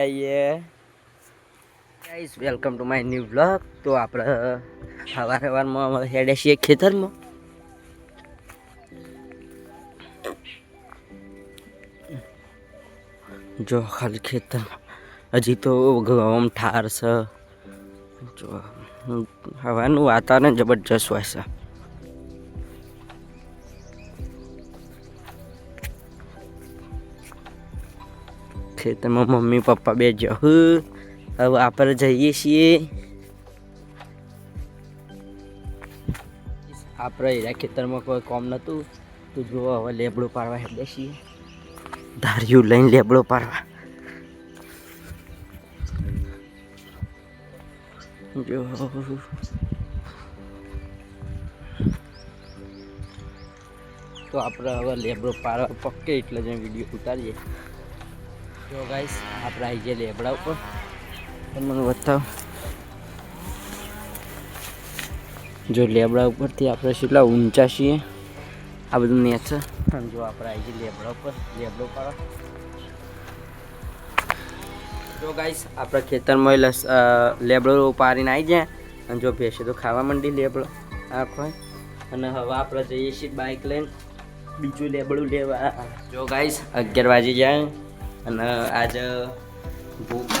Guys welcome to my new blog તો આપણે સવાર સવારમાં હેડે છીએ ખેતરમાં. જો ખાલી ખેતર. હજી તો ગમ ઠાર છે. જો, હવાનું વાતાવરણ જબરજસ્ત હોય છે. ખેતરમાં મમ્મી, પપ્પા બે જહ હવે આપણે જઈએ છીએ. આપણે એના ખેતરમાં કોઈ કોમ નહોતું તો જો હવે લેબડો પાડવા હેડે છીએ. ધાર્યું લઈને લેબડો પાડવા. જો. તો આપણે હવે લેબડો પાડવા પક્કે એટલે જ વીડિયો ઉતારીએ. જો ગાઈસ આપણે આવી જઈએ લેબડા ઉપર. તમને બતાવ. જો લેબડા ઉપરથી આપણે કેટલા ઊંચા છીએ. આ બધું નેચ છે. જો આપણે આવી જઈએ લેબડા ઉપર લેબડો પાડો. જો ગાઈસ આપણે ખેતરમાં લસ લેબડો પાડીને આવી જાય અને જો ભેંસે તો ખાવા માંડી લેબડો. આખો અને હવે આપણે જઈએ છીએ બાઇક લઈને. બીજું લેબડું લેવા. જો ગાઈસ અગિયાર વાગી જાય અને આજે ભૂખ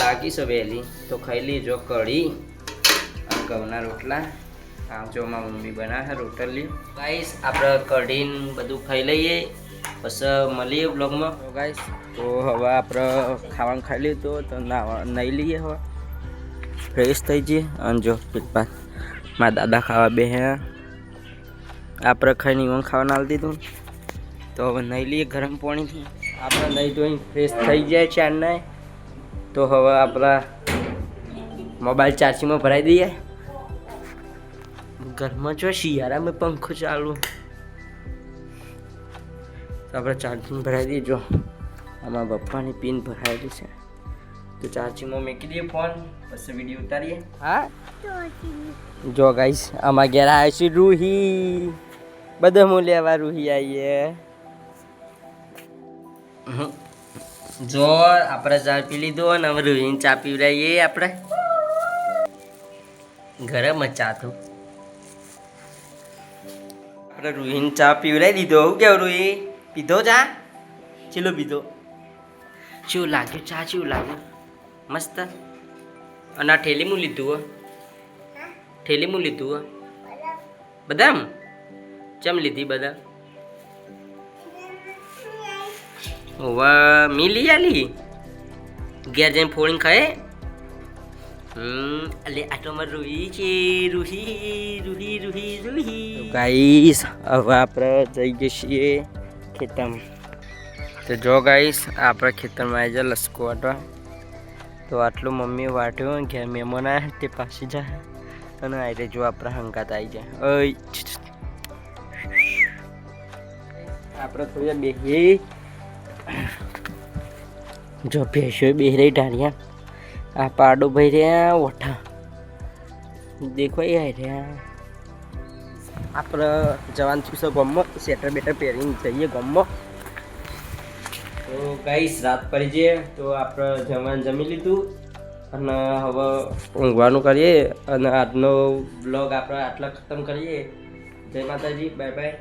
લાગી છે વહેલી તો ખાઈ લીજો કઢી. અને ઘઉંના રોટલા. આવજો જો મારી મમ્મી બનાવે રોટલી. ગાઈસ આપણે કઢીને બધું ખાઈ લઈએ. પછી મળીએ બ્લોગમાં તો ગાઈસ તો હવે આપણે ખાવાનું ખાઈ લીધું તો નહીં લઈએ હવે. ફ્રેશ થઈ જઈએ. અને જો પેલા મારા દાદા ખાવા બે હે આપણે ખાઈને ઈવન ખાવાનું આવી દીધું. તો હવે નહીં લઈએ ગરમ પાણીથી. આપણે નહીં ધોઈને ફ્રેશ થઈ જાય ચારનાય તો હવે આપણા મોબાઈલ ચાર્જિંગમાં ભરાઈ દઈએ. ઘરમાં જો શિયાળામાં પંખો ચાલુ. તો આપણે ચાર્જિંગ ભરાઈ દઈએ. જો આમાં પપ્પાની પિન ભરાયેલી છે. તો ચાર્જિંગમાં મૂકી દઈએ ફોન પછી વીડિયો ઉતારીએ. હા? જો ગાઈસ આમાં ઘેર આવે છે રૂહી. બધા હું લેવા રૂહી આવીએ જો આપણે ચા પી લીધો અને હવે રૂહીને ચા પીવડાવીએ આપણે. ગરમ જ ચા તો. આપણે રૂહીને ચા પીવડાવી દીધો. હું કેવું રૂહી પીધો ચા? ચીલો પીધો. શું લાગ્યું? ચા શું લાગ્યું? મસ્ત. અને આ ઠેલી હું લીધું હો ઠેલી હું લીધું હો બધા ચમ લીધી બદામ? ઓવા મિલી આલી? ઘેર જઈને ફોડીને ખાય? અલે આટલો માં રૂહી છે, રૂહી રૂહી રૂહી હવે આપણે જઈ જઈએ ખેતરમાં. તો જો ગાઈસ આપણે ખેતરમાં આવી જાય લસકો વાટવા તો આટલું મમ્મી વાટ્યું, ઘેર મહેમાન આવ્યા તે પાછી જાય. અને આવી જો આપણે હંકાત આવી જાય. ઓય આપણે થોડી બેસી જો ભેંસો બે રહી ઢાળ્યા આ પાડો ભાઈ રહ્યા, ઓઠા. દેખવાય આય રહ્યા. આપણે જવાન છું ગમમાં સ્વેટર બેટર પહેરીને જઈએ ગમમાં તો ગાઈસ રાત પડી જઈએ તો આપણે જમવાનું જમી લીધું. અને હવે ઊંઘવાનું કરીએ, અને આજનો બ્લોગ આપણે આટલા ખતમ કરીએ. જય માતાજી, બાય બાય.